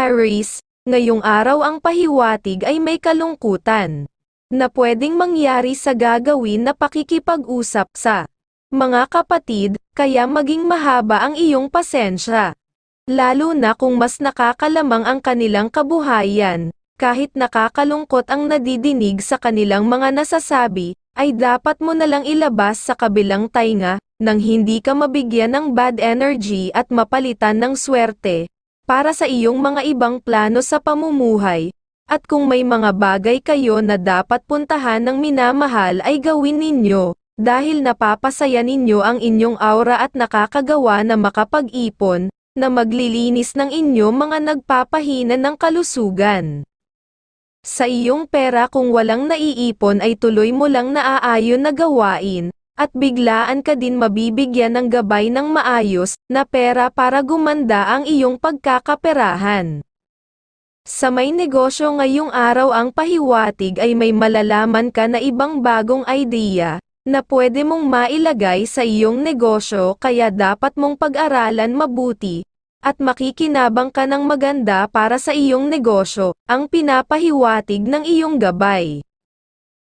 Aries, ngayong araw ang pahiwatig ay may kalungkutan na pwedeng mangyari sa gagawin na pakikipag-usap sa mga kapatid, kaya maging mahaba ang iyong pasensya. Lalo na kung mas nakakalamang ang kanilang kabuhayan, kahit nakakalungkot ang nadidinig sa kanilang mga nasasabi, ay dapat mo nalang ilabas sa kabilang tainga, nang hindi ka mabigyan ng bad energy at mapalitan ng swerte, para sa iyong mga ibang plano sa pamumuhay, at kung may mga bagay kayo na dapat puntahan ng minamahal ay gawin ninyo, dahil napapasaya ninyo ang inyong aura at nakakagawa na makapag-ipon, na maglilinis ng inyo mga nagpapahina ng kalusugan. Sa iyong pera kung walang naiipon ay tuloy mo lang naaayon na gawain, at biglaan ka din mabibigyan ng gabay ng maayos na pera para gumanda ang iyong pagkakaperahan. Sa may negosyo ngayong araw ang pahiwatig ay may malalaman ka na ibang bagong idea, na pwede mong mailagay sa iyong negosyo kaya dapat mong pag-aralan mabuti, at makikinabang ka ng maganda para sa iyong negosyo, ang pinapahiwatig ng iyong gabay.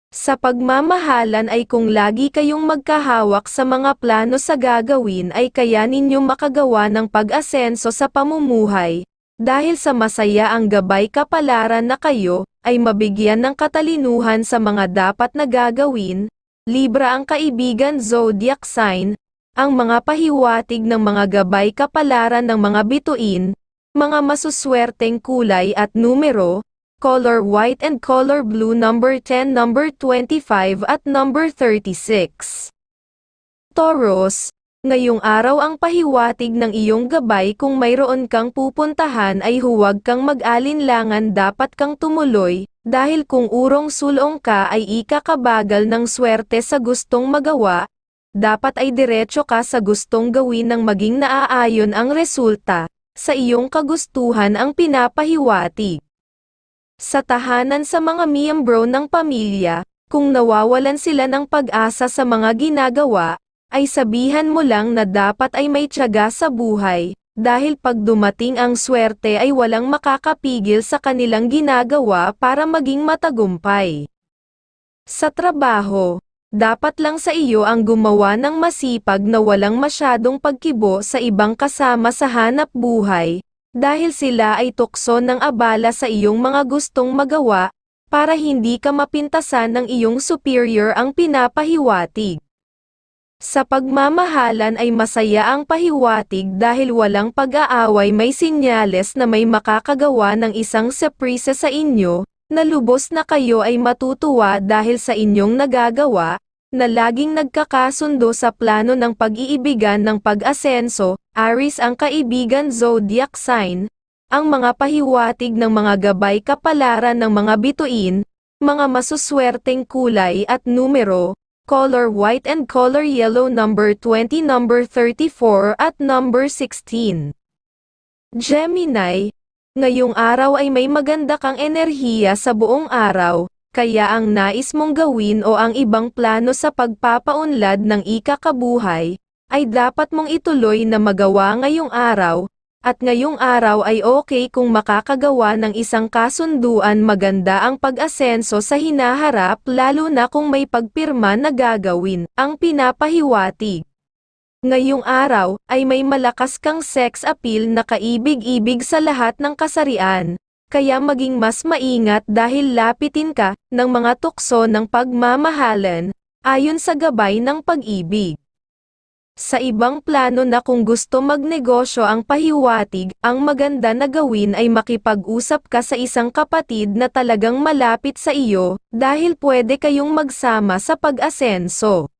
Sa pagmamahalan ay kung lagi kayong magkahawak sa mga plano sa gagawin ay kaya ninyo makagawa ng pag-asenso sa pamumuhay, dahil sa masaya ang gabay kapalaran na kayo, ay mabigyan ng katalinuhan sa mga dapat na gagawin, Libra ang kaibigan zodiac sign, ang mga pahiwatig ng mga gabay kapalaran ng mga bituin, mga masuswerteng kulay at numero, color white and color blue number 10 number 25 at number 36. Taurus, Ngayong araw ang pahiwatig ng iyong gabay kung mayroon kang pupuntahan ay huwag kang mag-alinlangan dapat kang tumuloy, dahil kung urong sulong ka ay ikakabagal ng swerte sa gustong magawa, dapat ay diretso ka sa gustong gawin ng maging naaayon ang resulta, sa iyong kagustuhan ang pinapahiwatig. Sa tahanan sa mga miyembro ng pamilya, kung nawawalan sila ng pag-asa sa mga ginagawa, ay sabihan mo lang na dapat ay may tiyaga sa buhay, dahil pag dumating ang swerte ay walang makakapigil sa kanilang ginagawa para maging matagumpay. Sa trabaho, dapat lang sa iyo ang gumawa ng masipag na walang masyadong pagkibo sa ibang kasama sa hanap buhay, dahil sila ay tukso ng abala sa iyong mga gustong magawa, para hindi ka mapintasan ng iyong superior ang pinapahiwatig. Sa pagmamahalan ay masaya ang pahiwatig dahil walang pag-aaway may sinyales na may makakagawa ng isang surprise sa inyo, na lubos na kayo ay matutuwa dahil sa inyong nagagawa, na laging nagkakasundo sa plano ng pag-iibigan ng pag-asenso, Aris ang kaibigan zodiac sign, ang mga pahiwatig ng mga gabay kapalaran ng mga bituin, mga masuswerteng kulay at numero, color white and color yellow number 20 number 34 at number 16. Gemini, ngayong araw ay may maganda kang enerhiya sa buong araw, kaya ang nais mong gawin o ang ibang plano sa pagpapaunlad ng ikakabuhay, ay dapat mong ituloy na magawa ngayong araw, at ngayong araw ay okay kung makakagawa ng isang kasunduan maganda ang pag-asenso sa hinaharap lalo na kung may pagpirma na gagawin, ang pinapahiwatig. Ngayong araw, ay may malakas kang sex appeal na kaibig-ibig sa lahat ng kasarian, kaya maging mas maingat dahil lapitin ka ng mga tukso ng pagmamahalan, ayon sa gabay ng pag-ibig. Sa ibang plano na kung gusto magnegosyo ang pahiwatig, ang maganda na gawin ay makipag-usap ka sa isang kapatid na talagang malapit sa iyo, dahil pwede kayong magsama sa pag-asenso.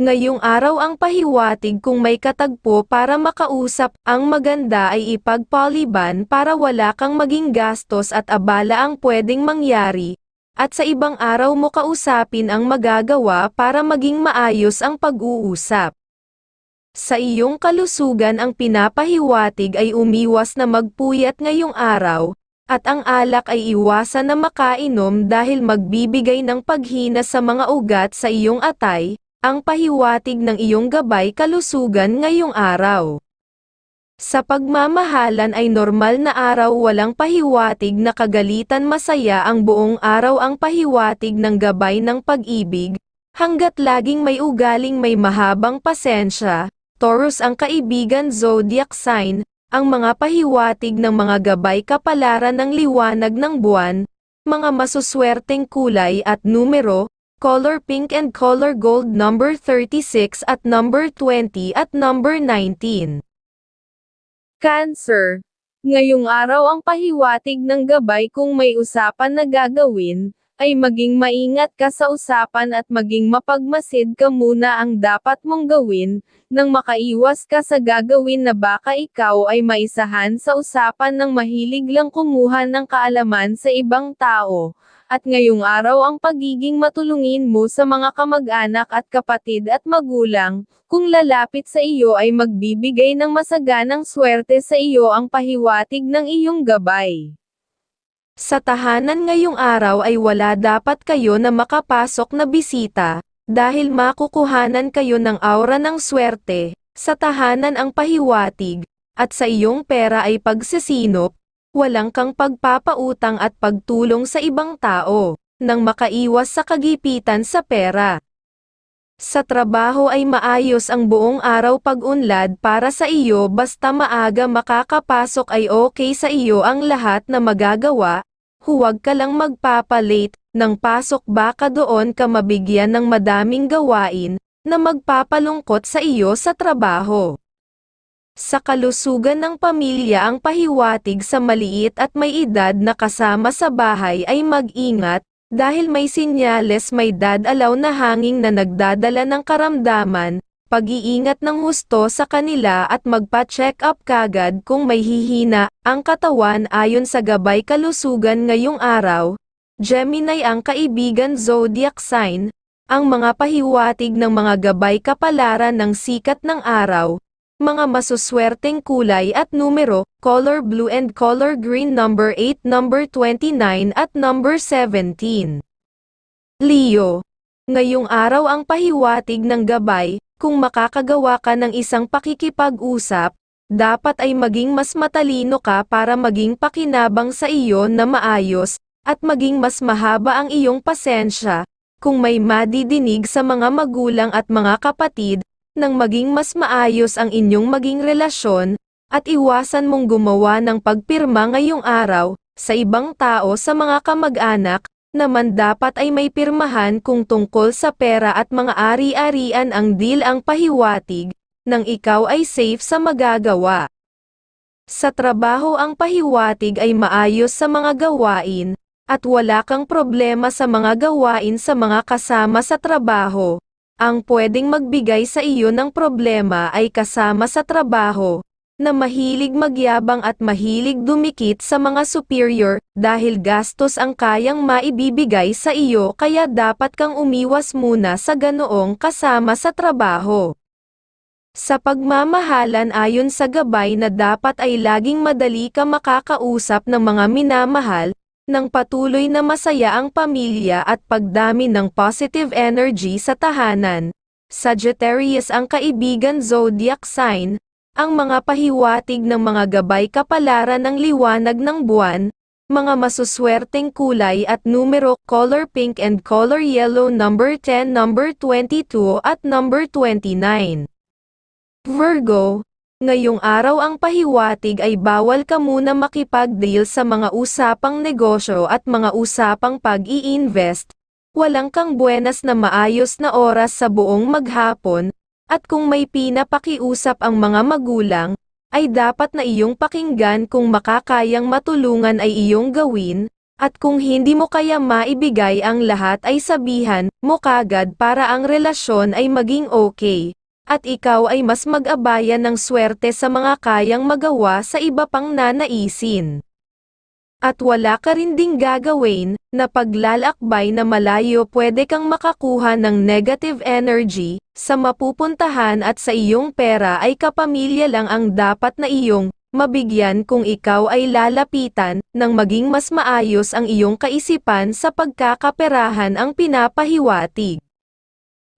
Ngayong araw ang pahiwatig kung may katagpo para makausap, ang maganda ay ipagpaliban para wala kang maging gastos at abala ang pwedeng mangyari, at sa ibang araw mo kausapin ang magagawa para maging maayos ang pag-uusap. Sa iyong kalusugan ang pinapahiwatig ay umiwas na magpuyat ngayong araw, at ang alak ay iwasan na makainom dahil magbibigay ng paghina sa mga ugat sa iyong atay, ang pahiwatig ng iyong gabay kalusugan ngayong araw. Sa pagmamahalan ay normal na araw walang pahiwatig na kagalitan masaya ang buong araw ang pahiwatig ng gabay ng pag-ibig, hanggat laging may ugaling may mahabang pasensya, Taurus ang kaibigan zodiac sign, ang mga pahiwatig ng mga gabay kapalaran ng liwanag ng buwan, mga masuswerteng kulay at numero, color pink and color gold number 36 at number 20 at number 19. Cancer. Ngayong araw ang pahiwatig ng gabay kung may usapan na gagawin, ay maging maingat ka sa usapan at maging mapagmasid ka muna ang dapat mong gawin, nang makaiwas ka sa gagawin na baka ikaw ay maisahan sa usapan ng mahilig lang kumuha ng kaalaman sa ibang tao, at ngayong araw ang pagiging matulungin mo sa mga kamag-anak at kapatid at magulang, kung lalapit sa iyo ay magbibigay ng masaganang swerte sa iyo ang pahiwatig ng iyong gabay. Sa tahanan ngayong araw ay wala dapat kayo na makapasok na bisita, dahil makukuhanan kayo ng aura ng swerte, sa tahanan ang pahiwatig, at sa iyong pera ay pagsisinop, walang kang pagpapautang at pagtulong sa ibang tao, nang makaiwas sa kagipitan sa pera. Sa trabaho ay maayos ang buong araw pag-unlad para sa iyo basta maaga makakapasok ay okay sa iyo ang lahat na magagawa, huwag ka lang magpapalate, ng pasok baka doon ka mabigyan ng madaming gawain, na magpapalungkot sa iyo sa trabaho. Sa kalusugan ng pamilya ang pahiwatig sa maliit at may edad na kasama sa bahay ay mag-ingat, dahil may sinyales may dadalaw na hanging na nagdadala ng karamdaman, pag-iingat ng husto sa kanila at magpa-check up kagad kung may hihina ang katawan ayon sa gabay kalusugan ngayong araw. Gemini ang kaibigan zodiac sign, ang mga pahiwatig ng mga gabay kapalaran ng sikat ng araw, mga masuswerteng kulay at numero, color blue and color green number 8, number 29 at number 17. Leo. Ngayong araw ang pahiwatig ng gabay, kung makakagawa ka ng isang pakikipag-usap, dapat ay maging mas matalino ka para maging pakinabang sa iyo na maayos, at maging mas mahaba ang iyong pasensya, kung may madidinig sa mga magulang at mga kapatid, nang maging mas maayos ang inyong maging relasyon, at iwasan mong gumawa ng pagpirma ngayong araw, sa ibang tao sa mga kamag-anak, naman dapat ay may pirmahan kung tungkol sa pera at mga ari-arian ang deal ang pahiwatig, nang ikaw ay safe sa magagawa. Sa trabaho ang pahiwatig ay maayos sa mga gawain, at wala kang problema sa mga gawain sa mga kasama sa trabaho. Ang pwedeng magbigay sa iyo ng problema ay kasama sa trabaho, na mahilig magyabang at mahilig dumikit sa mga superior, dahil gastos ang kayang maibibigay sa iyo kaya dapat kang umiwas muna sa ganoong kasama sa trabaho. Sa pagmamahalan ayon sa gabay na dapat ay laging madali ka makakausap ng mga minamahal, nang patuloy na masaya ang pamilya at pagdami ng positive energy sa tahanan. Sagittarius ang kaibigan zodiac sign, ang mga pahiwatig ng mga gabay kapalaran ng liwanag ng buwan, mga masuswerteng kulay at numero, color pink and color yellow number 10, number 22 at number 29. Virgo, ngayong araw ang pahiwatig ay bawal ka muna makipag-deal sa mga usapang negosyo at mga usapang pag-i-invest, walang kang buenas na maayos na oras sa buong maghapon, at kung may pinapakiusap ang mga magulang, ay dapat na iyong pakinggan kung makakayang matulungan ay iyong gawin, at kung hindi mo kaya maibigay ang lahat ay sabihan mo kagad para ang relasyon ay maging okay, at ikaw ay mas mag-abayan ng swerte sa mga kayang magawa sa iba pang nanaisin. At wala ka rin ding gagawin, na paglalakbay na malayo pwede kang makakuha ng negative energy, sa mapupuntahan at sa iyong pera ay kapamilya lang ang dapat na iyong, mabigyan kung ikaw ay lalapitan, nang maging mas maayos ang iyong kaisipan sa pagkakaperahan ang pinapahiwatig.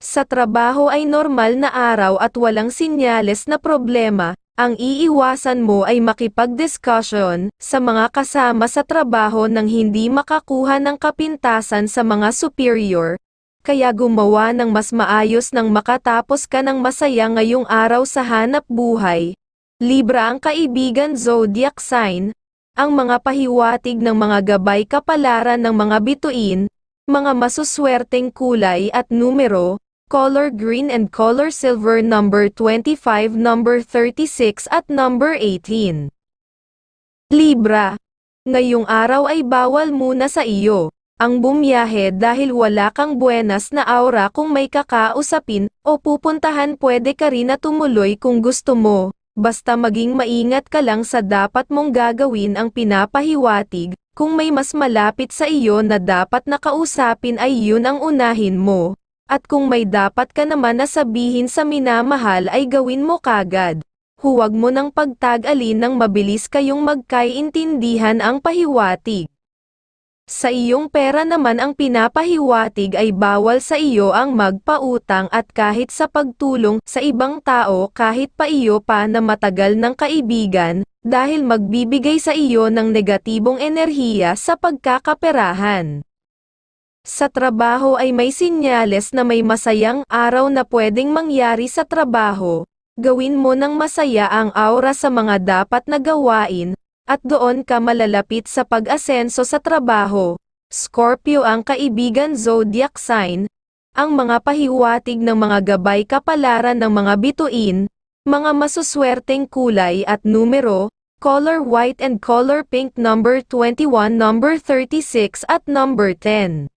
Sa trabaho ay normal na araw at walang sinyales na problema, Ang iiwasan mo ay makipag-discussion sa mga kasama sa trabaho nang hindi makakuha ng kapintasan sa mga superior, kaya gumawa ng mas maayos nang makatapos ka ng masaya ngayong araw sa hanap buhay. Libra ang kaibigan zodiac sign, ang mga pahiwatig ng mga gabay kapalaran ng mga bituin, mga masuswerteng kulay at numero, color green and color silver number 25, number 36 at number 18. Libra. Ngayong araw ay bawal muna sa iyo ang bumiyahe dahil wala kang buenas na aura kung may kakausapin o pupuntahan pwede ka rin na tumuloy kung gusto mo. Basta maging maingat ka lang sa dapat mong gagawin ang pinapahiwatig, kung may mas malapit sa iyo na dapat nakausapin ay yun ang unahin mo. At kung may dapat ka naman na sabihin sa minamahal ay gawin mo kagad. Huwag mo nang pagtag-alin ng mabilis kayong magkaiintindihan ang pahiwatig. Sa iyong pera naman ang pinapahiwatig ay bawal sa iyo ang magpautang at kahit sa pagtulong sa ibang tao kahit pa iyo pa na matagal ng kaibigan, dahil magbibigay sa iyo ng negatibong enerhiya sa pagkakaperahan. Sa trabaho ay may sinyales na may masayang araw na pwedeng mangyari sa trabaho. Gawin mo ng masaya ang aura sa mga dapat na gawain, at doon ka malalapit sa pag-asenso sa trabaho. Scorpio ang kaibigan zodiac sign, ang mga pahiwatig ng mga gabay kapalaran ng mga bituin, mga masuswerteng kulay at numero, color white and color pink number 21 number 36 at number 10.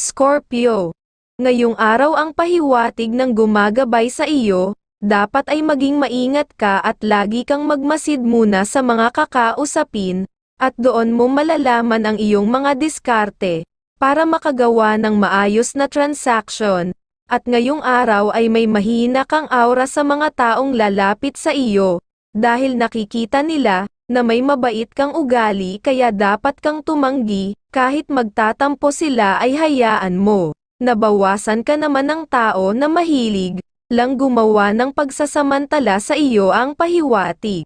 Scorpio. Ngayong araw ang pahiwatig ng gumagabay sa iyo, dapat ay maging maingat ka at lagi kang magmasid muna sa mga kakausapin, at doon mo malalaman ang iyong mga diskarte, para makagawa ng maayos na transaction, at ngayong araw ay may mahina kang aura sa mga taong lalapit sa iyo, dahil nakikita nila, na may mabait kang ugali kaya dapat kang tumanggi, kahit magtatampo sila ay hayaan mo. Nabawasan ka naman ng tao na mahilig, lang gumawa ng pagsasamantala sa iyo ang pahiwatig.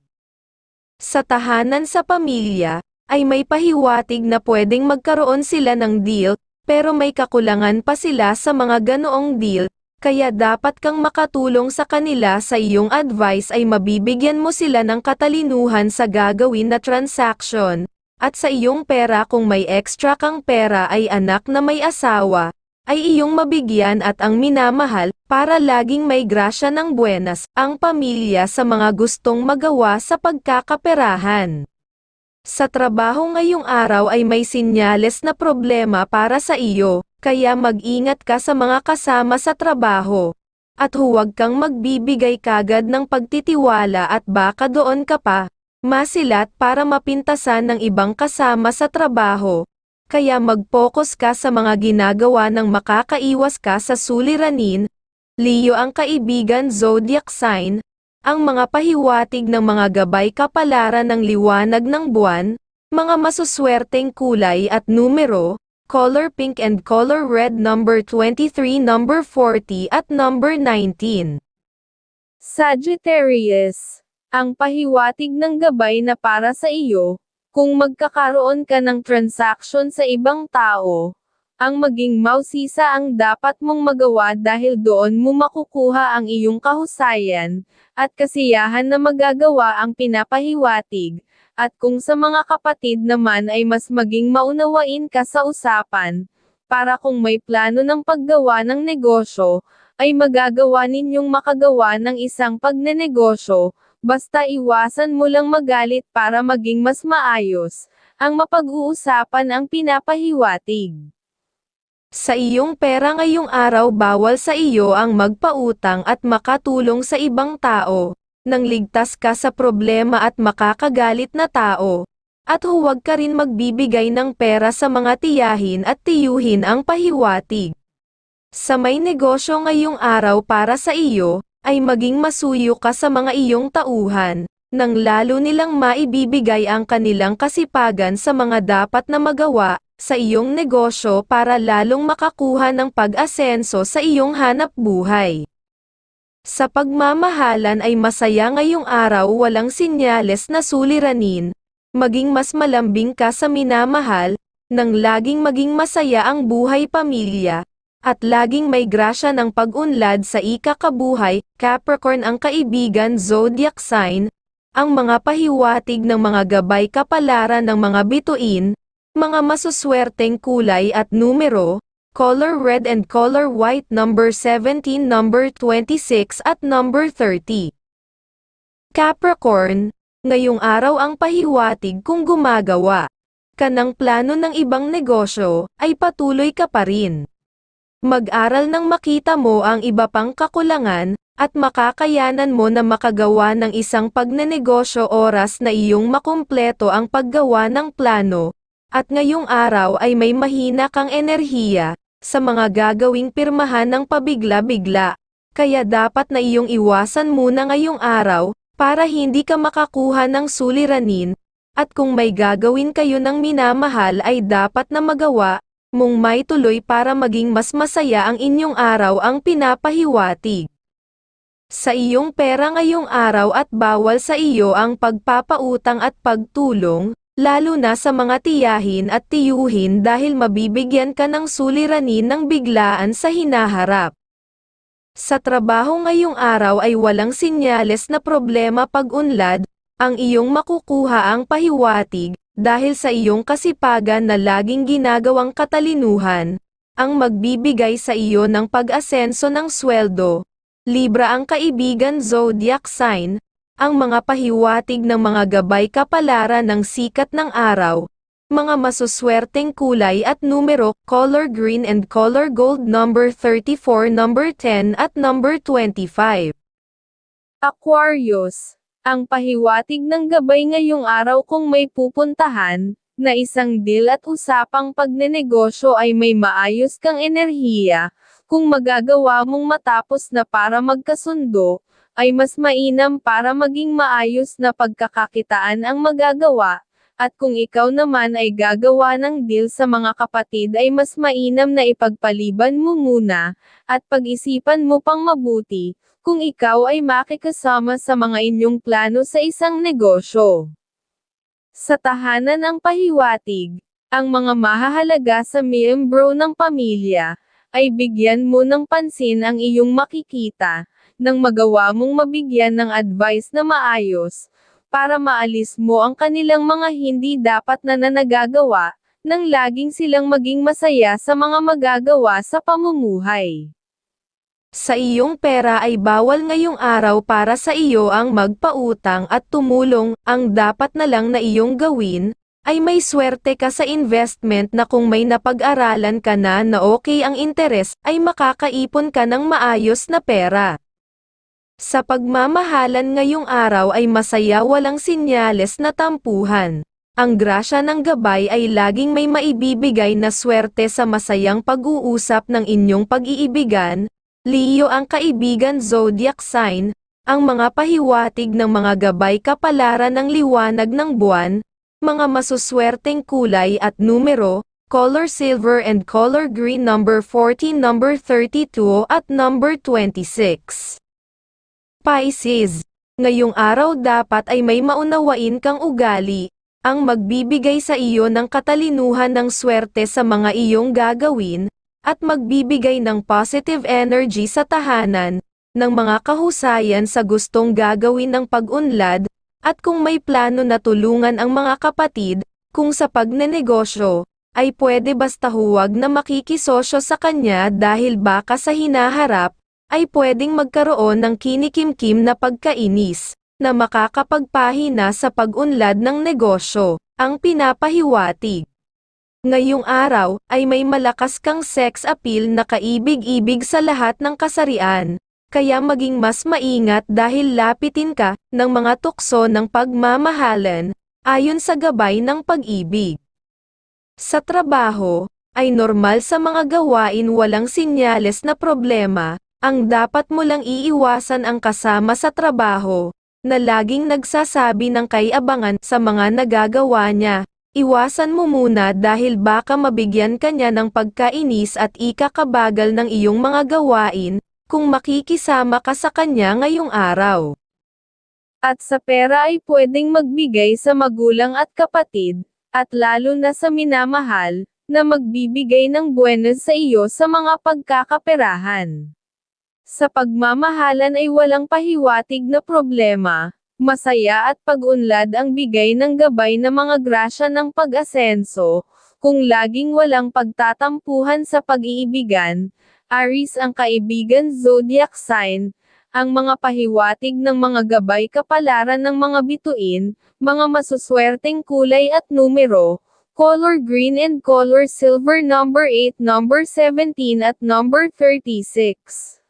Sa tahanan sa pamilya, ay may pahiwatig na pwedeng magkaroon sila ng deal, pero may kakulangan pa sila sa mga ganoong deal, kaya dapat kang makatulong sa kanila sa iyong advice ay mabibigyan mo sila ng katalinuhan sa gagawin na transaction, at sa iyong pera kung may extra kang pera ay anak na may asawa, ay iyong mabigyan at ang minamahal, para laging may grasya ng buenas, ang pamilya sa mga gustong magawa sa pagkakaperahan. Sa trabaho ngayong araw ay may sinyales na problema para sa iyo, kaya mag-ingat ka sa mga kasama sa trabaho. At huwag kang magbibigay kagad ng pagtitiwala at baka doon ka pa, masilat para mapintasan ng ibang kasama sa trabaho. Kaya mag-focus ka sa mga ginagawa ng makakaiwas ka sa suliranin. Leo ang kaibigan zodiac sign, ang mga pahiwatig ng mga gabay kapalaran ng liwanag ng buwan, mga masuswerteng kulay at numero, color pink and color red number 23 number 40 at number 19. Sagittarius, ang pahiwatig ng gabay na para sa iyo, kung magkakaroon ka ng transaction sa ibang tao, ang maging mausisa ang dapat mong magawa dahil doon mo makukuha ang iyong kahusayan, at kasiyahan na magagawa ang pinapahiwatig, at kung sa mga kapatid naman ay mas maging maunawain ka sa usapan, para kung may plano ng paggawa ng negosyo, ay magagawa ninyong makagawa ng isang pagnenegosyo, basta iwasan mo lang magalit para maging mas maayos, ang mapag-uusapan ang pinapahiwatig. Sa iyong pera ngayong araw bawal sa iyo ang magpautang at makatulong sa ibang tao, nang ligtas ka sa problema at makakagalit na tao. At huwag ka rin magbibigay ng pera sa mga tiyahin at tiyuhin ang pahiwatig. Sa may negosyo ngayong araw para sa iyo, ay maging masuyo ka sa mga iyong tauhan, nang lalo nilang maibibigay ang kanilang kasipagan sa mga dapat na magawa, sa iyong negosyo para lalong makakuha ng pag-asenso sa iyong hanap buhay. Sa pagmamahalan ay masaya ngayong araw walang sinyales na suliranin, maging mas malambing ka sa minamahal, nang laging maging masaya ang buhay pamilya, at laging may grasya ng pag-unlad sa ikakabuhay, Capricorn ang kaibigan zodiac sign, ang mga pahiwatig ng mga gabay kapalaran ng mga bituin, mga masuswerteng kulay at numero, color red and color white number 17 number 26 at number 30. Capricorn, ngayong araw ang pahiwatig kung gumagawa ka ng plano ng ibang negosyo, ay patuloy ka pa rin. Mag-aral nang makita mo ang iba pang kakulangan, at makakayanan mo na makagawa ng isang pagnenegosyo oras na iyong makumpleto ang paggawa ng plano, at ngayong araw ay may mahina kang enerhiya, sa mga gagawing pirmahan ng pabigla-bigla, kaya dapat na iyong iwasan muna ngayong araw, para hindi ka makakuha ng suliranin, at kung may gagawin kayo ng minamahal ay dapat na magawa, mong may tuloy para maging mas masaya ang inyong araw ang pinapahiwatig. Sa iyong pera ngayong araw at bawal sa iyo ang pagpapautang at pagtulong, lalo na sa mga tiyahin at tiyuhin dahil mabibigyan ka ng suliranin ng biglaan sa hinaharap. Sa trabaho ngayong araw ay walang sinyales na problema pag-unlad, ang iyong makukuha ang pahiwatig, dahil sa iyong kasipagan na laging ginagawang katalinuhan, ang magbibigay sa iyo ng pag-asenso ng sweldo. Libra ang kaibigan zodiac sign, ang mga pahiwatig ng mga gabay kapalaran ng sikat ng araw, mga masuswerteng kulay at numero, color green and color gold number 34, number 10 at number 25. Aquarius ang pahiwatig ng gabay ngayong araw kung may pupuntahan, na isang deal at usapang pagnenegosyo ay may maayos kang enerhiya, kung magagawa mong matapos na para magkasundo, ay mas mainam para maging maayos na pagkakakitaan ang magagawa, at kung ikaw naman ay gagawa ng deal sa mga kapatid ay mas mainam na ipagpaliban mo muna, at pag-isipan mo pang mabuti, kung ikaw ay makikasama sa mga inyong plano sa isang negosyo. Sa tahanan ng pahiwatig, ang mga mahahalaga sa miyembro ng pamilya, ay bigyan mo ng pansin ang iyong makikita, nang magawa mong mabigyan ng advice na maayos, para maalis mo ang kanilang mga hindi dapat na nanagagawa, nang laging silang maging masaya sa mga magagawa sa pamumuhay. Sa iyong pera ay bawal ngayong araw para sa iyo ang magpautang at tumulong, ang dapat na lang na iyong gawin, ay may swerte ka sa investment na kung may napag-aralan ka na na okay ang interes, ay makakaipon ka ng maayos na pera. Sa pagmamahalan ngayong araw ay masaya walang sinyales na tampuhan. Ang grasya ng gabay ay laging may maibibigay na swerte sa masayang pag-uusap ng inyong pag-iibigan, Leo ang kaibigan zodiac sign, ang mga pahiwatig ng mga gabay kapalaran ng liwanag ng buwan, mga masuswerteng kulay at numero, color silver and color green number 14 number 32 at number 26. Pisces, ngayong araw dapat ay may maunawain kang ugali, ang magbibigay sa iyo ng katalinuhan ng swerte sa mga iyong gagawin, at magbibigay ng positive energy sa tahanan, ng mga kahusayan sa gustong gagawin ng pag-unlad, at kung may plano na tulungan ang mga kapatid, kung sa pagnenegosyo, ay pwede basta huwag na makikisosyo sa kanya dahil baka sa hinaharap, ay pwedeng magkaroon ng kinikimkim na pagkainis, na makakapagpahina sa pag-unlad ng negosyo, ang pinapahiwatig. Ngayong araw, ay may malakas kang sex appeal na kaibig-ibig sa lahat ng kasarian, kaya maging mas maingat dahil lapitin ka ng mga tukso ng pagmamahalan, ayon sa gabay ng pag-ibig. Sa trabaho, ay normal sa mga gawain walang sinyales na problema, ang dapat mo lang iiwasan ang kasama sa trabaho, na laging nagsasabi ng kaiabangan sa mga nagagawa niya, Iwasan mo muna dahil baka mabigyan ka niya ng pagkainis at ikakabagal ng iyong mga gawain, kung makikisama ka sa kanya ngayong araw. At sa pera ay pwedeng magbigay sa magulang at kapatid, at lalo na sa minamahal, na magbibigay ng buenas sa iyo sa mga pagkakaperahan. Sa pagmamahalan ay walang pahiwatig na problema, masaya at pag-unlad ang bigay ng gabay na mga grasya ng pag-asenso, kung laging walang pagtatampuhan sa pag-iibigan, Aries ang kaibigan zodiac sign, ang mga pahiwatig ng mga gabay kapalaran ng mga bituin, mga masuswerteng kulay at numero, color green and color silver number 8 number 17 at number 36.